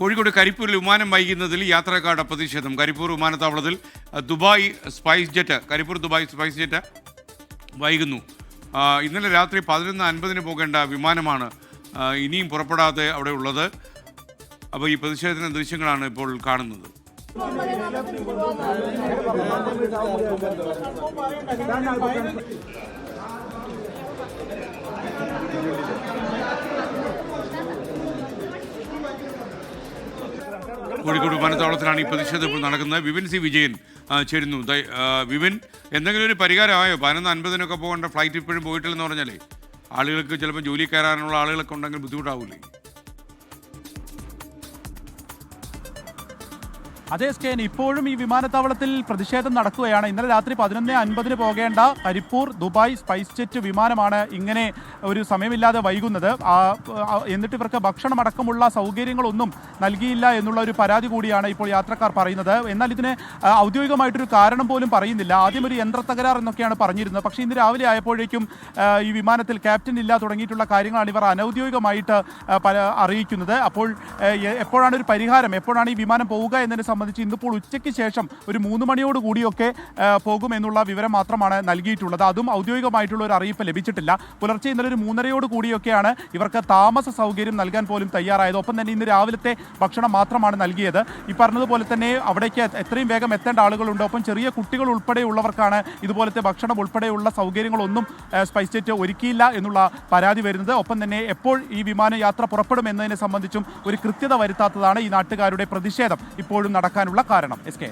കോഴിക്കോട് കരിപ്പൂരിൽ വിമാനം വൈകുന്നതിൽ യാത്രക്കാരുടെ പ്രതിഷേധം. കരിപ്പൂർ വിമാനത്താവളത്തിൽ Dubai SpiceJet Karipur Dubai SpiceJet വൈകുന്നു. ഇന്നലെ രാത്രി പതിനൊന്ന് അൻപതിന് പോകേണ്ട വിമാനമാണ് ഇനിയും പുറപ്പെടാതെ അവിടെ ഉള്ളത്. അപ്പോൾ ഈ പ്രതിഷേധത്തിന്റെ ദൃശ്യങ്ങളാണ് ഇപ്പോൾ കാണുന്നത്. കോഴിക്കോട് വിമാനത്താവളത്തിലാണ് ഈ പ്രതിഷേധം നടക്കുന്നത്. വിപിൻ സി വിജയൻ ചേരുന്നു. വിപിൻ എന്തെങ്കിലും ഒരു പരിഹാരമായോ? പതിനൊന്ന് അൻപതിനൊക്കെ പോകേണ്ട ഫ്ലൈറ്റ് ഇപ്പോഴും പോയിട്ടില്ലെന്ന് പറഞ്ഞാലേ ആളുകൾക്ക് ചിലപ്പോൾ ജോലി കയറാനുള്ള ആളുകളൊക്കെ ഉണ്ടെങ്കിൽ ബുദ്ധിമുട്ടാവൂലേ? അതേ സ്റ്റേൻ ഇപ്പോഴും ഈ വിമാനത്താവളത്തിൽ പ്രതിഷേധം നടക്കുകയാണ്. ഇന്നലെ രാത്രി പതിനൊന്ന് അൻപതിന് പോകേണ്ട കരിപ്പൂർ ദുബായ് സ്പൈസ് ജെറ്റ് വിമാനമാണ് ഇങ്ങനെ ഒരു സമയമില്ലാതെ വൈകുന്നത്. എന്നിട്ട് ഇവർക്ക് ഭക്ഷണമടക്കമുള്ള സൗകര്യങ്ങളൊന്നും നൽകിയില്ല എന്നുള്ള ഒരു പരാതി കൂടിയാണ് ഇപ്പോൾ യാത്രക്കാർ പറയുന്നത്. എന്നാൽ ഇതിന് ഔദ്യോഗികമായിട്ടൊരു കാരണം പോലും പറയുന്നില്ല. ആദ്യം ഒരു യന്ത്ര തകരാർ എന്നൊക്കെയാണ് പറഞ്ഞിരുന്നത്. പക്ഷേ ഇന്ന് രാവിലെ ആയപ്പോഴേക്കും ഈ വിമാനത്തിൽ ക്യാപ്റ്റൻ ഇല്ല തുടങ്ങിയിട്ടുള്ള കാര്യങ്ങളാണ് ഇവർ അനൗദ്യോഗികമായിട്ട് അറിയിക്കുന്നത്. അപ്പോൾ എപ്പോഴാണ് ഒരു പരിഹാരം? എപ്പോഴാണ് ഈ വിമാനം പോവുക എന്നതിനെ സംബന്ധിച്ച് ഇന്നിപ്പോൾ ഉച്ചയ്ക്ക് ശേഷം ഒരു മൂന്ന് മണിയോട് കൂടിയൊക്കെ പോകുമെന്നുള്ള വിവരം മാത്രമാണ് നൽകിയിട്ടുള്ളത്. അതും ഔദ്യോഗികമായിട്ടുള്ള ഒരു അറിയിപ്പ് ലഭിച്ചിട്ടില്ല. പുലർച്ചെ ഇന്നലെ ഒരു മൂന്നരയോട് കൂടിയൊക്കെയാണ് ഇവർക്ക് താമസ സൗകര്യം നൽകാൻ പോലും തയ്യാറായത്. ഒപ്പം തന്നെ ഇന്ന് രാവിലത്തെ ഭക്ഷണം മാത്രമാണ് നൽകിയത്. ഈ പറഞ്ഞതുപോലെ തന്നെ അവിടേക്ക് എത്രയും വേഗം എത്തേണ്ട ആളുകളുണ്ട്. ഒപ്പം ചെറിയ കുട്ടികൾ ഉൾപ്പെടെയുള്ളവർക്കാണ് ഇതുപോലത്തെ ഭക്ഷണം ഉൾപ്പെടെയുള്ള സൗകര്യങ്ങളൊന്നും സ്പൈസ് ജെറ്റ് ഒരുക്കിയില്ല എന്നുള്ള പരാതി വരുന്നത്. ഒപ്പം തന്നെ എപ്പോൾ ഈ വിമാനയാത്ര പുറപ്പെടും എന്നതിനെ സംബന്ധിച്ചും ഒരു കൃത്യത വരുത്താത്തതാണ് ഈ നാട്ടുകാരുടെ പ്രതിഷേധം. ഇപ്പോഴും നടക്കാനുള്ള കാരണം. S K.